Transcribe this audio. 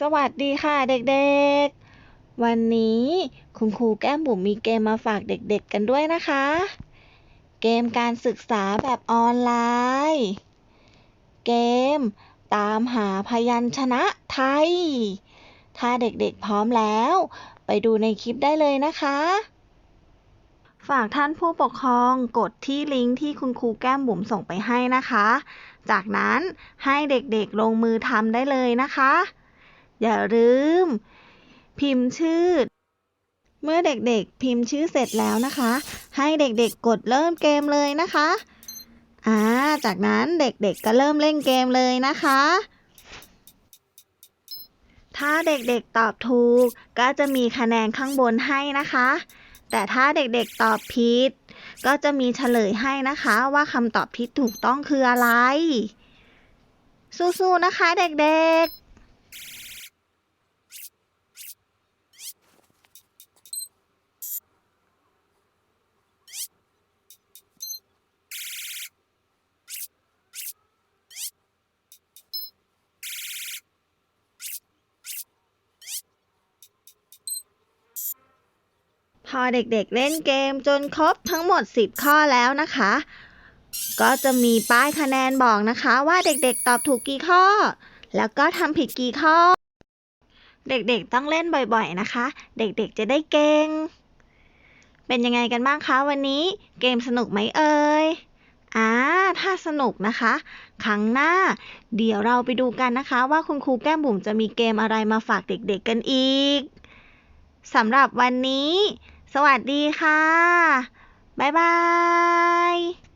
สวัสดีค่ะเด็กๆ วันนี้คุณครูแก้มบุ๋มมีเกมมาฝากเด็กๆกันด้วยนะคะ เกมการศึกษาแบบออนไลน์ เกมตามหาพยัญชนะไทย ถ้าเด็กๆพร้อมแล้ว ไปดูในคลิปได้เลยนะคะ ฝากท่านผู้ปกครองกดที่ลิงก์ที่คุณครูแก้มบุ๋มส่งไปให้นะคะ จากนั้นให้เด็กๆลงมือทำได้เลยนะคะ อย่าลืม พิมพ์ชื่อ เมื่อเด็กๆ พิมพ์ชื่อเสร็จแล้วนะคะ ให้เด็กๆ กดเริ่มเกมเลยนะคะอ่าจากนั้นเด็กๆ ก็เริ่มเล่นเกมเลยนะคะ ถ้าเด็กๆ ตอบถูก ก็จะมีคะแนนข้างบนให้นะคะ แต่ถ้าเด็กๆ ตอบผิด ก็จะมีเฉลยให้นะคะว่าคำตอบที่ถูกต้องคืออะไร สู้ๆ นะคะเด็กๆ พอเด็กๆเล่นเกมจนครบทั้งหมด 10 ข้อแล้วนะคะ ก็จะมีป้ายคะแนนบอกนะคะว่าเด็กๆตอบถูกกี่ข้อ แล้วก็ทำผิดกี่ข้อ เด็กๆต้องเล่นบ่อยๆนะคะ เด็กๆจะได้เก่ง เป็นยังไงกันบ้างคะวันนี้ เกมสนุกไหมเอ่ยอ่าถ้าสนุกนะคะ ครั้งหน้า เดี๋ยวเราไปดูกันนะคะว่าคุณครูแก้มบุ๋มจะมีเกมอะไรมาฝากเด็กๆกันอีกสำหรับวันนี้ สวัสดีค่ะ บ๊ายบาย